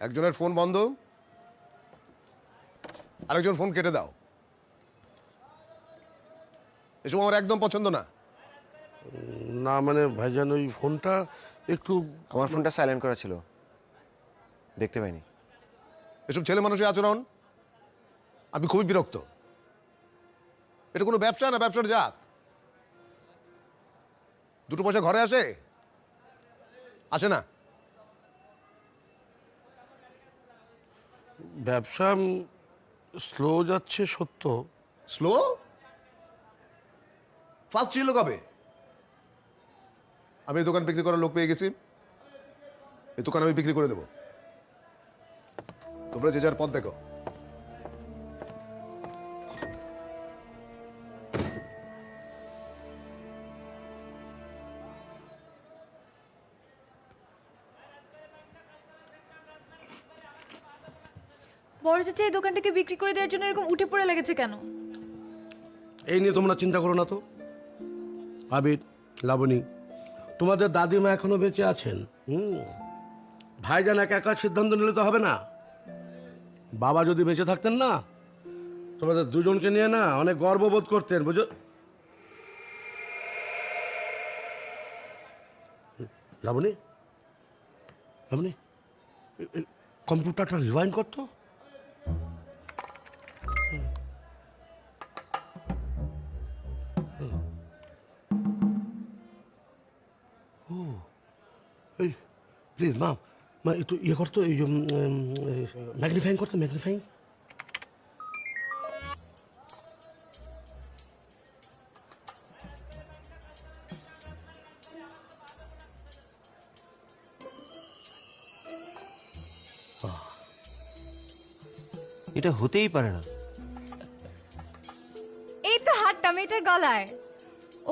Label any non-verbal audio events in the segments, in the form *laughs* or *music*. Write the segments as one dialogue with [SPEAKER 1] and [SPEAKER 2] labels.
[SPEAKER 1] একজনের ফোন বন্ধ। আরেকজন ফোন কেটে দাও। এসব আমার একদম পছন্দ না।
[SPEAKER 2] না মানে ভাইজান ওই ফোনটা একটু
[SPEAKER 3] আমার ফোনটা সাইলেন্ট করা ছিল। দেখতে পাইনি।
[SPEAKER 1] এসব ছেলে মানুষের আচরণ আমি খুবই বিরক্ত। এটা কোনো ব্যবসা না ব্যবসার জাত? দুটো পয়সা ঘরে আসে? আসে না?
[SPEAKER 2] ব্যবসা স্লো যাচ্ছে সত্য।
[SPEAKER 1] স্লো ফার্স্ট ছিল কবে? আমি এই দোকান বিক্রি করার লোক পেয়ে গেছি। এই দোকান আমি বিক্রি করে দেবো। তোমরা যে যার পথ দেখো।
[SPEAKER 4] চাচা এই দোকানটাকে বিক্রি করে দেওয়ার জন্য এরকম উঠে পড়ে লেগেছে কেন?
[SPEAKER 2] এই নিয়ে তোমরা চিন্তা করো না তো। আবির, লাবণী, তোমাদের দাদিমা এখনও বেঁচে আছেন। হুম। ভাইজান একা একা সিদ্ধান্ত নিলে তো হবে না। বাবা যদি বেঁচে থাকতেন না, তোমাদের দুজনকে নিয়ে না অনেক গর্ববোধ করতেন, বুঝো? লাবণী লাবণী কম্পিউটারটা রিভাইন্ড করতো প্লিজ মা মা একটু ইয়ে করতো এই ম্যাগনিফাইং করতো ম্যাগনিফাইং
[SPEAKER 3] এটা হতেই পারে না।
[SPEAKER 4] এই তো হাতটা মেয়েটার গলায়।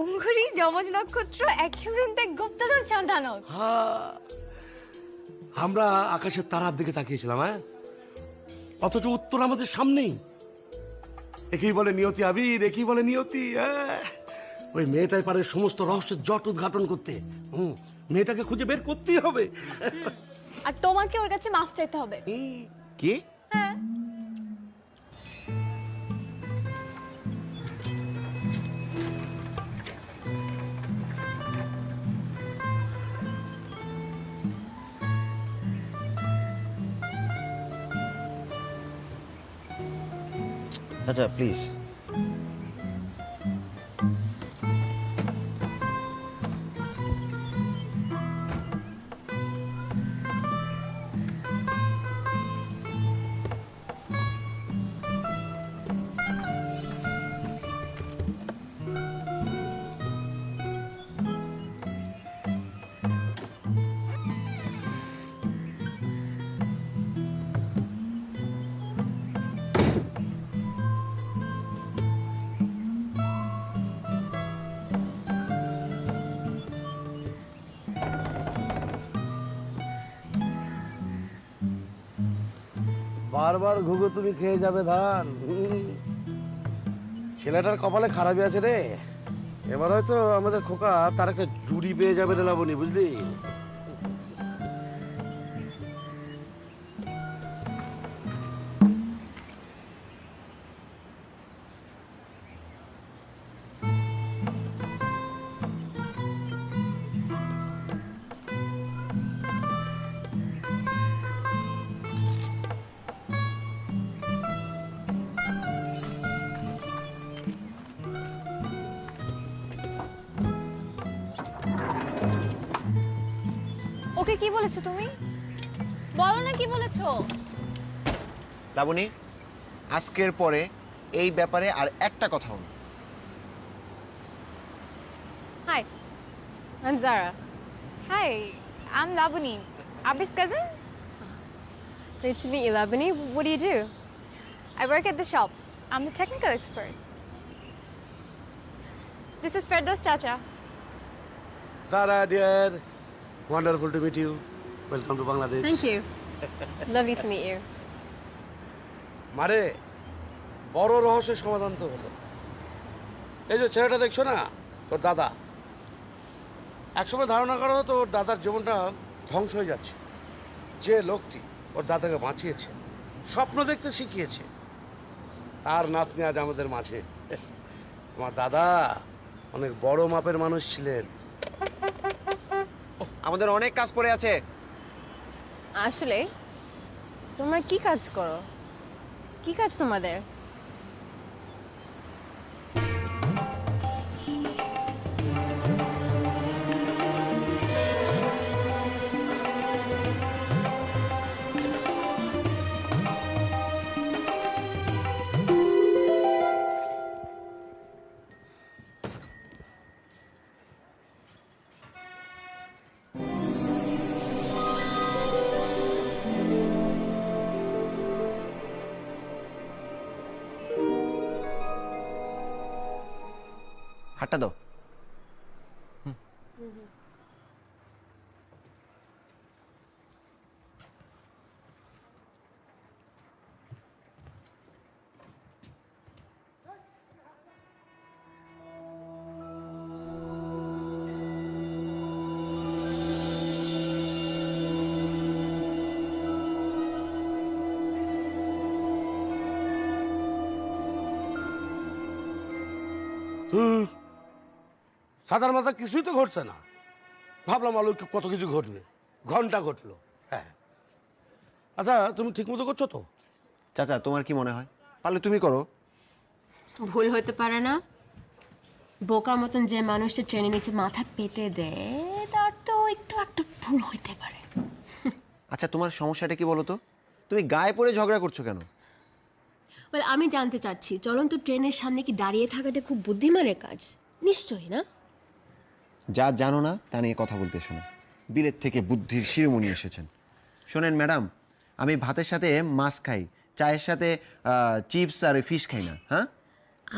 [SPEAKER 4] অঙ্গুরি যমজ নক্ষত্র একেবারে গুপ্তধন সন্ধানক
[SPEAKER 2] আমরা আকাশের তারার দিকে তাকিয়েছিলাম হ্যাঁ? অথচ উত্তর আমাদের সামনেই। একেই বলে নিয়তি আবির একেই বলে নিয়তি হ্যাঁ? ওই মেয়েটাই পারে সমস্ত রহস্যের জট উদ্ঘাটন করতে। হুম মেয়েটাকে খুঁজে বের করতেই হবে।
[SPEAKER 5] আর তোমাকে ওর কাছে মাফ চাইতে হবে।
[SPEAKER 3] কি?
[SPEAKER 4] হ্যাঁ।
[SPEAKER 3] আচ্ছা প্লিজ
[SPEAKER 2] বারবার ঘুঘু তুমি খেয়ে যাবে ধান। ছেলেটার কপালে খারাপই আছে রে এবার হয়তো আমাদের খোকা তার একটা জুড়ি পেয়ে যাবে রে লাবণী, বুঝলি
[SPEAKER 5] বলেছ তুমি বলো না কি বলেছ
[SPEAKER 3] লাবণী আজকের পরে এই ব্যাপারে আর একটা কথাও না
[SPEAKER 5] hi I am Zara
[SPEAKER 4] hi I am Labani আবিস cousin
[SPEAKER 5] Great to meet you, Labani. What do you do?
[SPEAKER 4] I work at the shop. I'm the technical expert. This is Ferdos Chacha.
[SPEAKER 2] Sara dear wonderful to meet you welcome to Bangladesh
[SPEAKER 5] Thank you. Lovely to meet you.
[SPEAKER 2] মারে বড় রহস্যের সমাধান তো হলো। এই যে ছেলেটা দেখছ না তোর দাদা? একসময় ধারণা করা হতো ওর দাদার জীবনটা ধ্বংস হয়ে যাচ্ছে। যে লোকটি ওর দাদাকে বাঁচিয়েছে স্বপ্ন দেখতে শিখিয়েছে তার নাতনি আজ আমাদের মাঝে। তোমার দাদা অনেক বড় মাপের মানুষ ছিলেন।
[SPEAKER 3] আমাদের অনেক কাজ পড়ে আছে।
[SPEAKER 5] আসলে তোমরা কি কাজ করো? কি কাজ তোমাদের?
[SPEAKER 3] হাতটা দাও
[SPEAKER 2] ধুর, সাদার মাথা কিছুই তো ঘটছে না। ভাবলাম আলোকে কত কিছু ঘটবে? ঘণ্টা ঘটলো। হ্যাঁ। আচ্ছা তুমি ঠিক মতো করছ তো?
[SPEAKER 3] চাচা তোমার কি মনে হয়? পারলে তুমি করো।
[SPEAKER 6] ভুল হতে পারে না। বোকার মতন যে মানুষটা ট্রেনে নিচে মাথা পেতে দেয় তার তো একটু একটু ভুল হইতে পারে।
[SPEAKER 3] আচ্ছা তোমার সমস্যাটা কি বলো তো? তুমি গায়ে পড়ে ঝগড়া করছ কেন?
[SPEAKER 6] বলে আমি জানতে চাচ্ছি চলন্ত ট্রেনের সামনে কি দাঁড়িয়ে থাকাটা খুব বুদ্ধিমানের কাজ? নিশ্চয়ই না।
[SPEAKER 3] যা জানো না, তা নিয়ে কথা বলতে শোনো। বিলেত থেকে বুদ্ধির শিরোমণি এসেছেন। শোনেন ম্যাডাম, আমি ভাতের সাথে মাছ খাই, চায়ের সাথে চিপস আর ফিশ খাই না হ্যাঁ?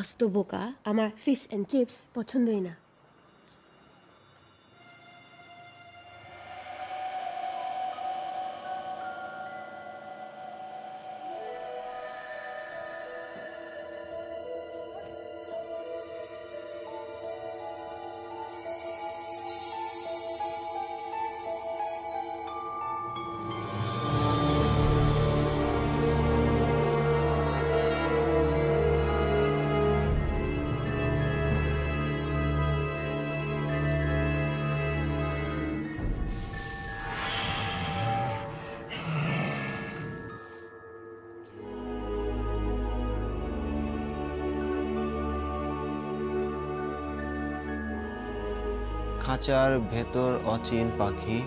[SPEAKER 6] আস্ত বোকা, আমার ফিশ অ্যান্ড চিপস পছন্দই না।
[SPEAKER 3] খাঁচার ভেতর অচিন পাখি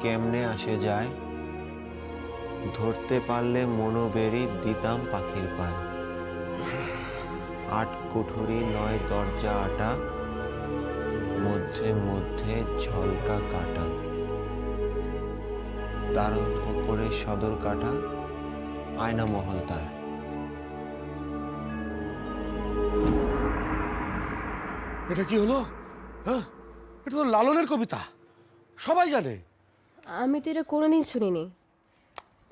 [SPEAKER 3] কেমনে আসে যায়? ধরতে পারলে মনোবেরি দিতাম পাখির পায়। আট কুঠুরি, নয় দরজা আটা, মধ্যে মধ্যে ঝলকা কাটা। তার উপরে সদর কাটা, আয়না মহল তার।
[SPEAKER 2] এটা কি হলো? হ্যাঁ? এটা তো লালনের কবিতা। সবাই জানে।
[SPEAKER 6] আমি তো এটা কোনোদিন শুনিনি।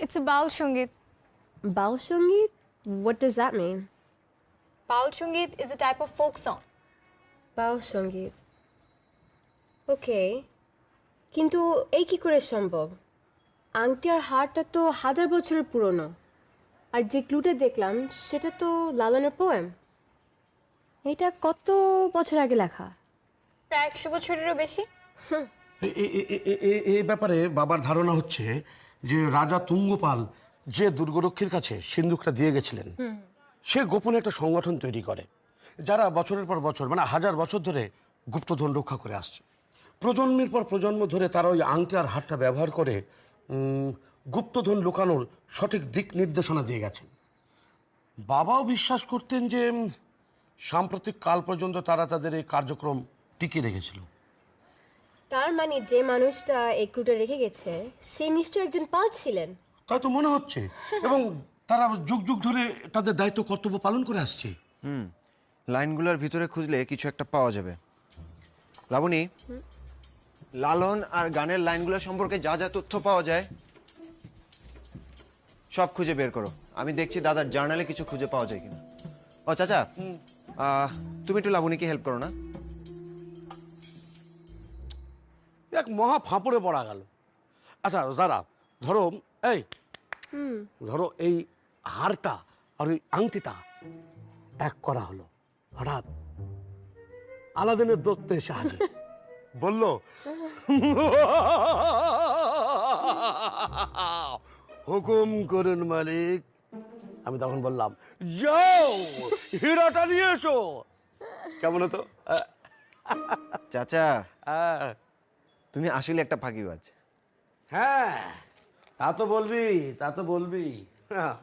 [SPEAKER 5] It's a Baul sangeet
[SPEAKER 6] Baul sangeet what does that mean
[SPEAKER 5] Baul sangeet is a type of folk song
[SPEAKER 6] Baul sangeet okay কিন্তু এই কি করে সম্ভব? আংটি আর হারটা তো হাজার বছরের পুরনো। আর যে ক্লুটা দেখলাম সেটা তো লালনের পোয়েম এটা কত বছর আগে লেখা?
[SPEAKER 5] প্রায় একশো বছরেরও বেশি।
[SPEAKER 2] এ- ব্যাপারে বাবার ধারণা হচ্ছে যে রাজা তুঙ্গপাল যে দুর্গরক্ষীর কাছে সিন্ধুকটা দিয়ে গেছিলেন সে গোপনে একটা সংগঠন তৈরি করে যারা বছরের পর বছর মানে হাজার বছর ধরে গুপ্তধন রক্ষা করে আসছে। প্রজন্মের পর প্রজন্ম ধরে তারা ওই আংটি আর হাতটা ব্যবহার করে গুপ্তধন লুকানোর সঠিক দিক নির্দেশনা দিয়ে গেছেন। বাবাও বিশ্বাস করতেন যে সাম্প্রতিক কাল পর্যন্ত তারা তাদের এই কার্যক্রম টিকিয়ে রেখেছিল।
[SPEAKER 6] তার মানে যে মানুষটা এই ক্লুটা রেখে গেছে সে নিশ্চয়ই একজন পাল ছিলেন।
[SPEAKER 2] তাই তো মনে হচ্ছে। এবং তারা যুগ যুগ ধরে তাদের দায়িত্ব কর্তব্য পালন করে আসছে।
[SPEAKER 3] হুম লাইনগুলোর ভিতরে খুঁজলে কিছু একটা পাওয়া যাবে। লাবণী লালন আর গানের লাইনগুলো সম্পর্কে যা যা তথ্য পাওয়া যায় সব খুঁজে বের করো। আমি দেখছি দাদার জার্নালে কিছু খুঁজে পাওয়া যায় কিনা। ও চাচা তুমি একটু লাবণীকে হেল্প করো না।
[SPEAKER 2] এক মহা ফাঁপড়ে পড়া গেল। আচ্ছা যারা ধরো এই ধরো এই হারটা আর ওই আংটিটা এক করা হলো। হঠাৎ আলাদিনের দত্ত এসে হাজির। *laughs* বলল হুকুম করুন মালিক। আমি তখন বললাম যাও হীরাটা নিয়ে এসো। কেমন হতো?
[SPEAKER 3] চাচা
[SPEAKER 2] আহ,
[SPEAKER 3] তুমি আসলে একটা ফাঁকিবাজ
[SPEAKER 2] হ্যাঁ তা তো বলবি তা তো বলবি।
[SPEAKER 7] হ্যাঁ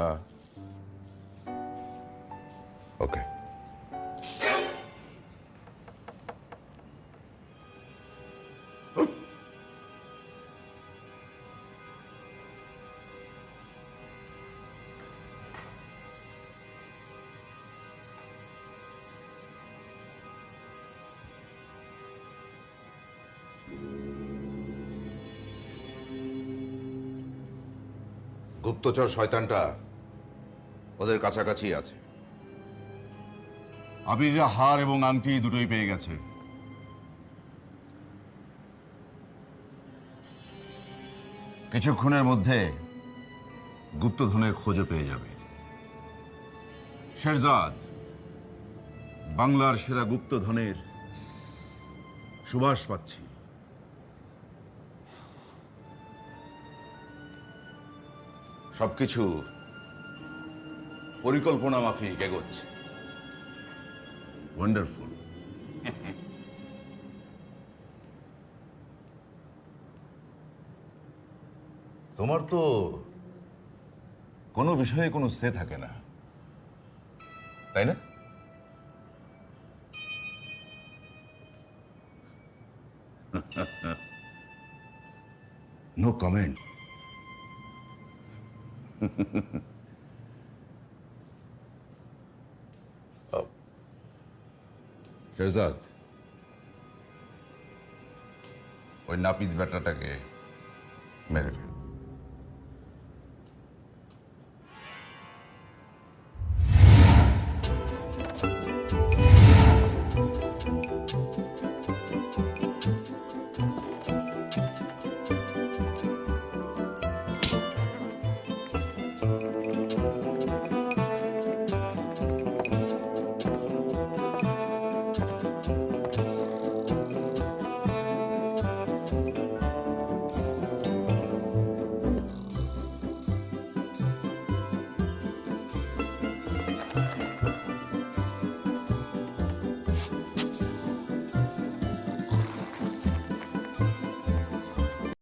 [SPEAKER 7] হ্যাঁ ওকে গুপ্তচর শয়তানটা ওদের কাছাকাছি আছে। আবিররা হার এবং আংটি দুটোই পেয়ে গেছে। কিছুক্ষণের মধ্যে গুপ্তধনের খোঁজও পেয়ে যাবে। শেরজাদ, বাংলার সেরা গুপ্তধনের সুবাস পাচ্ছি। সবকিছু পরিকল্পনা মাফিক এগোচ্ছে। ওয়ান্ডারফুল *laughs* তোমার তো কোনো বিষয়ে কোনো সে থাকে না তাই না? *laughs* নো কমেন্ট *laughs* শেরজাদ ওই নাপিত বেটাটাকে মেরে ফেল